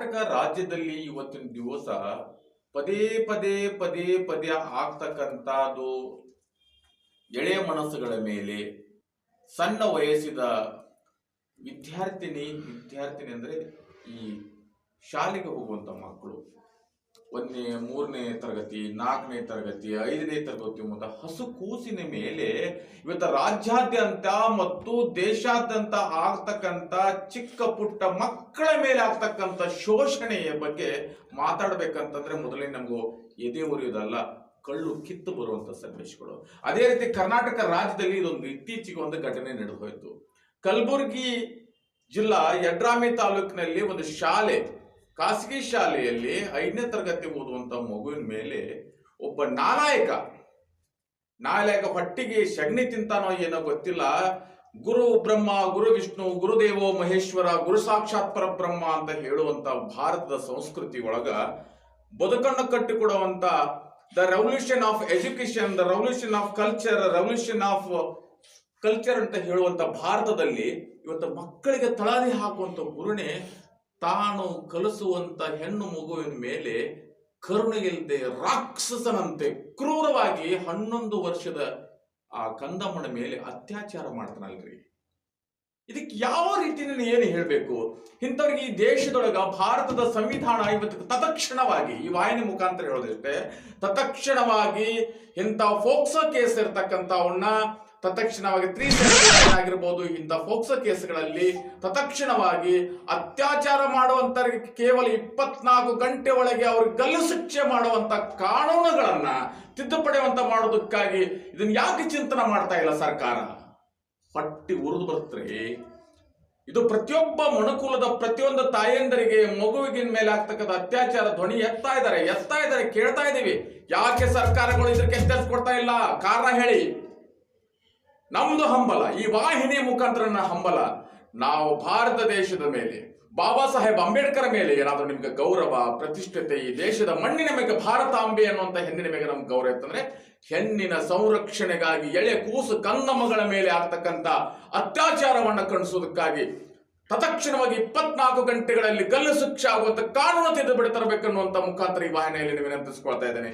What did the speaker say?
ಕರ್ನಾಟಕ ರಾಜ್ಯದಲ್ಲಿ ಇವತ್ತಿನ ದಿವಸ ಪದೇ ಪದೇ ಪದೇ ಪದೇ ಆಗ್ತಕ್ಕಂಥದ್ದು ಎಳೆ ಮನಸ್ಸುಗಳ ಮೇಲೆ ಸಣ್ಣ ವಯಸ್ಸಿದ ವಿದ್ಯಾರ್ಥಿನಿ ವಿದ್ಯಾರ್ಥಿನಿ ಅಂದರೆ ಈ ಶಾಲೆಗೆ ಹೋಗುವಂಥ ಮಕ್ಕಳು. ಒಂದನೇ, ಮೂರನೇ ತರಗತಿ, ನಾಲ್ಕನೇ ತರಗತಿ, ಐದನೇ ತರಗತಿ ಮತ್ತು ಹಸು ಕೂಸಿನ ಮೇಲೆ ಇವತ್ತು ರಾಜ್ಯಾದ್ಯಂತ ಮತ್ತು ದೇಶಾದ್ಯಂತ ಆಗ್ತಕ್ಕಂಥ ಚಿಕ್ಕ ಪುಟ್ಟ ಮಕ್ಕಳ ಮೇಲೆ ಆಗ್ತಕ್ಕಂಥ ಶೋಷಣೆಯ ಬಗ್ಗೆ ಮಾತಾಡ್ಬೇಕಂತಂದ್ರೆ ಮೊದಲೇ ನಮಗೂ ಎದೆ ಉರಿಯೋದಲ್ಲ ಕಳ್ಳು ಕಿತ್ತು ಬರುವಂತ ಸಂದೇಶಗಳು ಅದೇ ರೀತಿ ಕರ್ನಾಟಕ ರಾಜ್ಯದಲ್ಲಿ ಇದೊಂದು ಇತ್ತೀಚೆಗೆ ಒಂದು ಘಟನೆ ನಡೆದು ಹೋಯಿತು ಕಲಬುರಗಿ ಜಿಲ್ಲಾ, ಯಡ್ರಾಮಿ ತಾಲೂಕಿನಲ್ಲಿ ಒಂದು ಶಾಲೆ ಖಾಸಗಿ ಶಾಲೆಯಲ್ಲಿ ಐದನೇ ತರಗತಿ ಓದುವಂತ ಮಗುವಿನ ಮೇಲೆ ಒಬ್ಬ ನಾಲಾಯಕ ನಾಲಾಯಕ ಹೊಟ್ಟಿಗೆ ಸಗಣಿ ತಿಂತಾನೋ ಏನೋ ಗೊತ್ತಿಲ್ಲ. ಗುರು ಬ್ರಹ್ಮ, ಗುರು ವಿಷ್ಣು, ಗುರುದೇವೋ ಮಹೇಶ್ವರ, ಗುರು ಸಾಕ್ಷಾತ್ ಪರಬ್ರಹ್ಮ ಅಂತ ಹೇಳುವಂತ ಭಾರತದ ಸಂಸ್ಕೃತಿ ಒಳಗ ಬದುಕನ್ನು ಕಟ್ಟಿಕೊಡುವಂತ the revolution of education the revolution of culture revolution of culture ಅಂತ ಹೇಳುವಂತ ಭಾರತದಲ್ಲಿ ಇವತ್ತು ಮಕ್ಕಳಿಗೆ ತಳಾದಿ ಹಾಕುವಂತ ಗುರುಣೆ ತಾನು ಕಲಿಸುವಂತ ಹೆಣ್ಣು ಮಗುವಿನ ಮೇಲೆ ಕರುಣೆ ಇಲ್ಲದೆ ರಾಕ್ಷಸನಂತೆ ಕ್ರೂರವಾಗಿ ಹನ್ನೊಂದು ವರ್ಷದ ಆ ಕಂದಮ್ಮನ ಮೇಲೆ ಅತ್ಯಾಚಾರ ಮಾಡ್ತಾನಲ್ರಿ. ಇದಕ್ಕೆ ಯಾವ ರೀತಿಯಲ್ಲಿ ಏನು ಹೇಳಬೇಕು? ಇಂಥವ್ರಿಗೆ ಈ ದೇಶದೊಳಗ ಭಾರತದ ಸಂವಿಧಾನ ಇವತ್ತು ತತ್ಕ್ಷಣವಾಗಿ, ಈ ವಾಹಿನಿ ಮುಖಾಂತರ ಹೇಳೋದಿಷ್ಟೇ ತತ್ಕ್ಷಣವಾಗಿ ಇಂಥ ಫೋಕ್ಸೋ ಕೇಸ್ ಇರ್ತಕ್ಕಂಥವನ್ನ ತತ್ಕ್ಷಣವಾಗಿ ತ್ರೀ ಆಗಿರ್ಬೋದು, ಇಂಥ ಫೋಕ್ಸೋ ಕೇಸ್ಗಳಲ್ಲಿ ತತ್ಕ್ಷಣವಾಗಿ ಅತ್ಯಾಚಾರ ಮಾಡುವಂತ ಕೇವಲ ಇಪ್ಪತ್ನಾಲ್ಕು ಗಂಟೆ ಒಳಗೆ ಅವ್ರಿಗೆ ಗಲ್ಲು ಶಿಕ್ಷೆ ಮಾಡುವಂತ ಕಾನೂನುಗಳನ್ನ ತಿದ್ದುಪಡಿವಂತ ಮಾಡೋದಕ್ಕಾಗಿ ಇದನ್ನ ಯಾಕೆ ಚಿಂತನೆ ಮಾಡ್ತಾ ಇಲ್ಲ ಸರ್ಕಾರ? ಪಟ್ಟಿ ಉರಿದು ಬರುತ್ತೆ ಇದು ಪ್ರತಿಯೊಬ್ಬ ಮನುಕುಲದ ಪ್ರತಿಯೊಂದು ತಾಯಂದರಿಗೆ ಮಗುವಿಗಿನ ಮೇಲೆ ಆಗ್ತಕ್ಕಂಥ ಅತ್ಯಾಚಾರ ಧ್ವನಿ ಎತ್ತಾ ಇದ್ದಾರೆ ಎತ್ತಾ ಇದ್ದಾರೆ, ಕೇಳ್ತಾ ಇದ್ದೀವಿ. ಯಾಕೆ ಸರ್ಕಾರಗಳು ಇದಕ್ಕೆ ಎಚ್ಚರಿಸ್ಕೊಡ್ತಾ ಇಲ್ಲ? ಕಾರಣ ಹೇಳಿ. ನಮ್ದು ಹಂಬಲ, ಈ ವಾಹಿನಿ ಮುಖಾಂತರ ಹಂಬಲ. ನಾವು ಭಾರತ ದೇಶದ ಮೇಲೆ, ಬಾಬಾ ಸಾಹೇಬ್ ಅಂಬೇಡ್ಕರ್ ಮೇಲೆ ಏನಾದರೂ ನಿಮ್ಗೆ ಗೌರವ, ಪ್ರತಿಷ್ಠತೆ ಈ ದೇಶದ ಮಣ್ಣಿನ ಮೇಲೆ ಭಾರತಾಂಬೆ ಅನ್ನುವಂತ ಹೆಣ್ಣಿನ ಮೇಲೆ ನಮ್ಗೆ ಗೌರವ ಇತ್ತಂದ್ರೆ ಹೆಣ್ಣಿನ ಸಂರಕ್ಷಣೆಗಾಗಿ ಎಳೆ ಕೂಸು ಕಂದಮ್ಮಗಳ ಮೇಲೆ ಆಗ್ತಕ್ಕಂಥ ಅತ್ಯಾಚಾರವನ್ನು ಕಣಿಸೋದಕ್ಕಾಗಿ ತತ್ಕ್ಷಣವಾಗಿ ಇಪ್ಪತ್ನಾಲ್ಕು ಗಂಟೆಗಳಲ್ಲಿ ಗಲ್ಲು ಶಿಕ್ಷೆ ಆಗುವಂತ ಕಾನೂನು ತಿದ್ದುಪಡಿ ತರಬೇಕನ್ನುವಂತ ಮುಖಾಂತರ ಈ ವಾಹಿನಿಯಲ್ಲಿ ವಿನಂತಿಸ್ಕೊಳ್ತಾ ಇದ್ದೇನೆ.